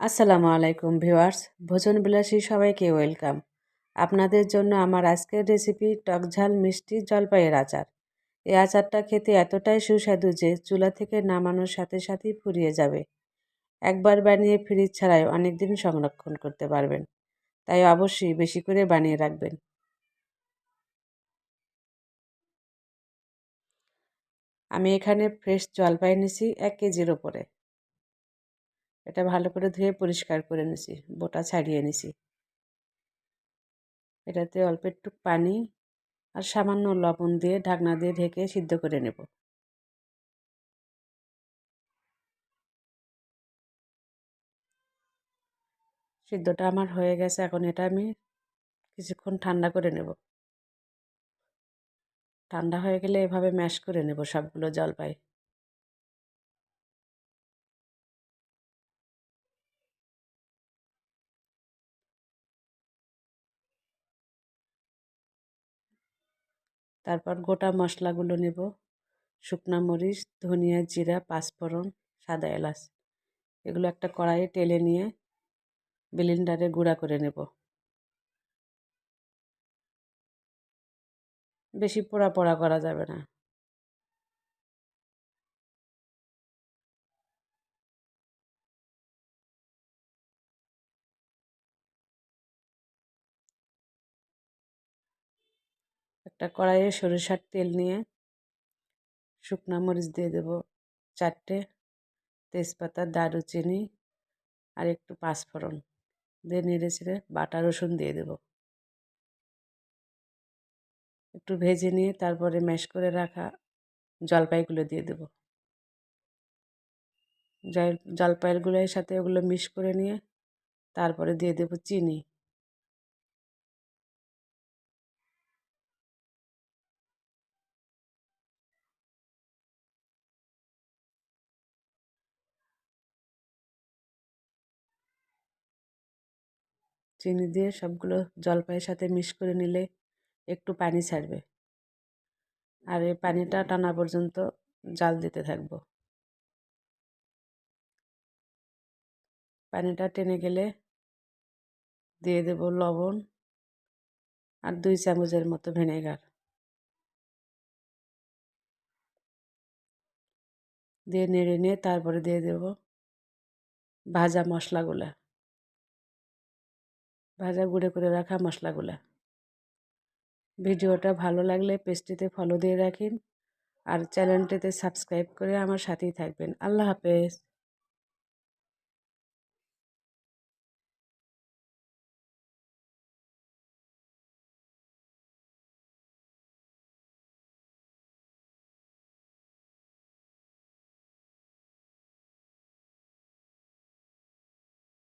আসসালামু আলাইকুম ভিউয়ার্স ভোজন বিলাসী সবাইকে ওয়েলকাম। আপনাদের জন্য আমার আজকের রেসিপি টকঝাল মিষ্টি জলপাইয়ের আচার। এই আচারটা খেতে এতটাই সুস্বাদু যে চুলা থেকে নামানোর সাথে সাথেই ফুরিয়ে যাবে। একবার বানিয়ে ফ্রিজ ছাড়াই অনেক দিন সংরক্ষণ করতে পারবেন, তাই অবশ্যই বেশি করে বানিয়ে রাখবেন। আমি এখানে ফ্রেশ জলপাই নিছি এক কেজির ওপরে এটা ভালো করে ধুয়ে পরিষ্কার করে নিছি, বোটা ছাড়িয়ে নিছি। এটাতে অল্প একটু পানি আর সামান্য লবণ দিয়ে ঢাকনা দিয়ে ঢেকে সিদ্ধ করে নেব। সিদ্ধটা আমার হয়ে গেছে, এখন এটা আমি কিছুক্ষণ ঠান্ডা করে নেব। ঠান্ডা হয়ে গেলে এভাবে ম্যাশ করে নেব সবগুলো জলপাই। তারপর গোটা মশলাগুলো নেব। শুকনা মরিচ, ধনিয়া জিরা, পাঁচফোড়ন, সাদা এলাচ। এগুলো একটা কড়াইয়ে টেলে নিয়ে ব্লেন্ডারে গুঁড়া করে নেব। বেশি পোড়া পোড়া করা যাবে না। একটা কড়াইয়ে সরিষার তেল নিয়ে শুকনা মরিচ দিয়ে দেব চারটে তেজপাতা, দারুচিনি আর একটু পাঁচফোড়ন। দিয়ে নেড়ে চেড়ে বাটা রসুন দিয়ে দেব। একটু ভেজে নিয়ে তারপরে ম্যাশ করে রাখা জলপাইগুলো দিয়ে দেব। জল, জলপাইগুলোর সাথে ওগুলো মিক্স করে নিয়ে তারপরে দিয়ে দেব চিনি। চিনি দিয়ে সবগুলো জলপাইয়ের সাথে মিক্স করে নিলে একটু পানি ছাড়বে। আর এই পানিটা টানা পর্যন্ত জাল দিতে থাকব। পানিটা টেনে গেলে দিয়ে দেব লবণ আর দুই চামচের মতো ভিনেগার। দিয়ে নেড়ে নিয়ে তারপরে দিয়ে দেব ভাজা মশলাগুলা। ভাজা গুঁড়ে করে রাখা মশলাগুলো। ভিডিওটা ভালো লাগলে পেজটিতে ফলো দিয়ে রাখেন। আর চ্যানেলটিতে সাবস্ক্রাইব করে আমার সাথেই থাকবেন। আল্লাহ হাফেজ।